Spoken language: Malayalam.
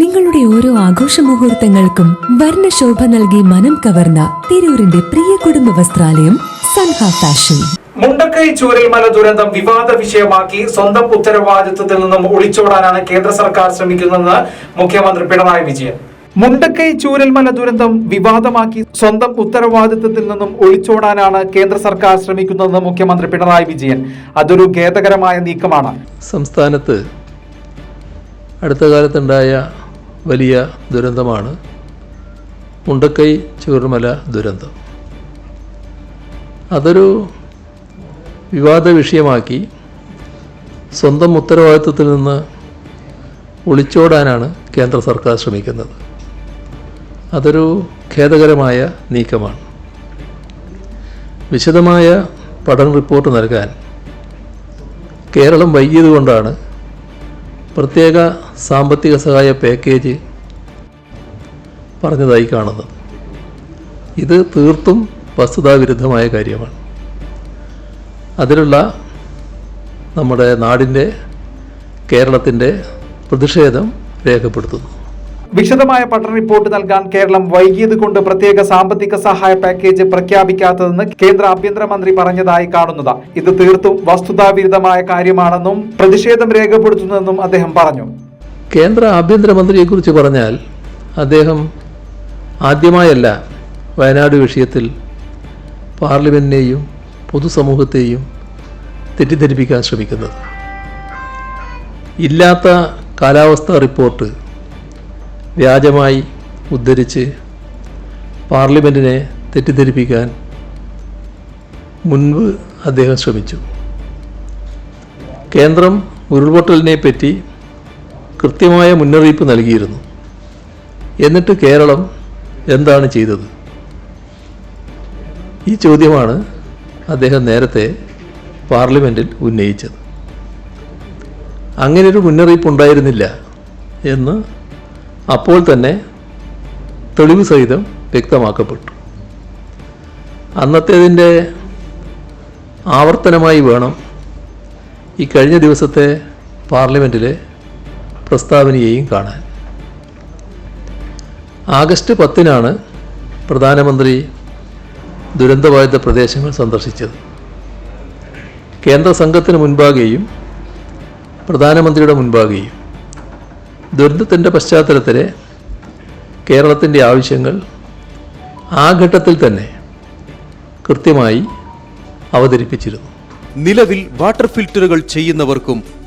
നിങ്ങളുടെ ഓരോ ആഘോഷ മുഹൂർത്തങ്ങൾക്കും വർണശോഭ നൽകി മനം കവർന്ന തിരൂരിന്റെ പ്രിയ കുടുംബ വസ്ത്രാലയം സൻഹ ഫാഷൻ. മുണ്ടക്കൈ ചൂരൽമല ദുരന്തം വിവാദ വിഷയമാക്കി സ്വന്തം ഉത്തരവാദിത്വത്തിൽ നിന്നും ഒളിച്ചോടാനാണ് കേന്ദ്ര സർക്കാർ ശ്രമിക്കുന്നതെന്ന് മുഖ്യമന്ത്രി പിണറായി വിജയൻ. മുണ്ടക്കൈ ചൂരൽമല ദുരന്തം വിവാദമാക്കി സ്വന്തം ഉത്തരവാദിത്തത്തിൽ നിന്നും ഒളിച്ചോടാനാണ് കേന്ദ്ര സർക്കാർ ശ്രമിക്കുന്നതെന്ന് മുഖ്യമന്ത്രി പിണറായി വിജയൻ. അതൊരു ഖേദകരമായ നീക്കമാണ്. സംസ്ഥാനത്ത് അടുത്ത കാലത്തുണ്ടായ വലിയ ദുരന്തമാണ്. മുണ്ടക്കൈ ചൂർമല ദുരന്തം. അതൊരു വിവാദ വിഷയമാക്കി സ്വന്തം ഉത്തരവാദിത്വത്തിൽ നിന്ന് ഒളിച്ചോടാനാണ് കേന്ദ്ര സർക്കാർ ശ്രമിക്കുന്നത്. അതൊരു ഖേദകരമായ നീക്കമാണ്. വിശദമായ പഠന റിപ്പോർട്ട് നൽകാൻ കേരളം വൈകിയതുകൊണ്ടാണ് പ്രത്യേക സാമ്പത്തിക സഹായ പാക്കേജ് പറഞ്ഞതായി കാണുന്നത്. ഇത് തീർത്തും വസ്തുതാവിരുദ്ധമായ കാര്യമാണ്. അതിലുള്ള നമ്മുടെ നാടിന്റെ കേരളത്തിന്റെ പ്രതിഷേധം രേഖപ്പെടുത്തുന്നു. വിശദമായ പഠന റിപ്പോർട്ട് നൽകാൻ കേരളം വൈകിയത് കൊണ്ട് പ്രത്യേക സാമ്പത്തിക സഹായ പാക്കേജ് പ്രഖ്യാപിക്കാത്തതെന്ന് കേന്ദ്ര ആഭ്യന്തരമന്ത്രി പറഞ്ഞതായി കാണുന്നത്. ഇത് തീർത്തും വസ്തുതാവിരുദ്ധമായ കാര്യമാണെന്നും പ്രതിഷേധം രേഖപ്പെടുത്തുന്നതെന്നും അദ്ദേഹം പറഞ്ഞു. കേന്ദ്ര ആഭ്യന്തരമന്ത്രിയെക്കുറിച്ച് പറഞ്ഞാൽ അദ്ദേഹം ആദ്യമായല്ല വയനാട് വിഷയത്തിൽ പാർലമെന്റിനെയും പൊതുസമൂഹത്തെയും തെറ്റിദ്ധരിപ്പിക്കാൻ ശ്രമിക്കുന്നത്. ഇല്ലാത്ത കാലാവസ്ഥ റിപ്പോർട്ട് വ്യാജമായി ഉദ്ധരിച്ച് പാർലമെന്റിനെ തെറ്റിദ്ധരിപ്പിക്കാൻ മുൻപ് അദ്ദേഹം ശ്രമിച്ചു. കേന്ദ്രം ഉരുൾപൊട്ടലിനെ പറ്റി കൃത്യമായ മുന്നറിയിപ്പ് നൽകിയിരുന്നു. എന്നിട്ട് കേരളം എന്താണ് ചെയ്തത്? ഈ ചോദ്യമാണ് അദ്ദേഹം നേരത്തെ പാർലമെന്റിൽ ഉന്നയിച്ചത്. അങ്ങനെയൊരു മുന്നറിയിപ്പ് ഉണ്ടായിരുന്നില്ല എന്ന് അപ്പോൾ തന്നെ തെളിവ് സഹിതം വ്യക്തമാക്കപ്പെട്ടു. അന്നത്തേതിന്റെ ആവർത്തനമായി വേണം ഈ കഴിഞ്ഞ ദിവസത്തെ പാർലമെന്റിലെ പ്രസ്താവനയെയും കാണാൻ. ആഗസ്റ്റ് പത്തിനാണ് പ്രധാനമന്ത്രി ദുരന്തബാധിത പ്രദേശങ്ങൾ സന്ദർശിച്ചത്. കേന്ദ്ര സംഘത്തിന് മുൻപാകെയും പ്രധാനമന്ത്രിയുടെ മുൻപാകെയും. ദുരന്തത്തിന്റെ പശ്ചാത്തലത്തിൽ കേരളത്തിന്റെ ആവശ്യങ്ങൾ ആ ഘട്ടത്തിൽ തന്നെ കൃത്യമായി അവതരിപ്പിച്ചിരുന്നു. നിലവിൽ വാട്ടർ ഫിൽറ്ററുകൾ ചെയ്യുന്നവർക്കും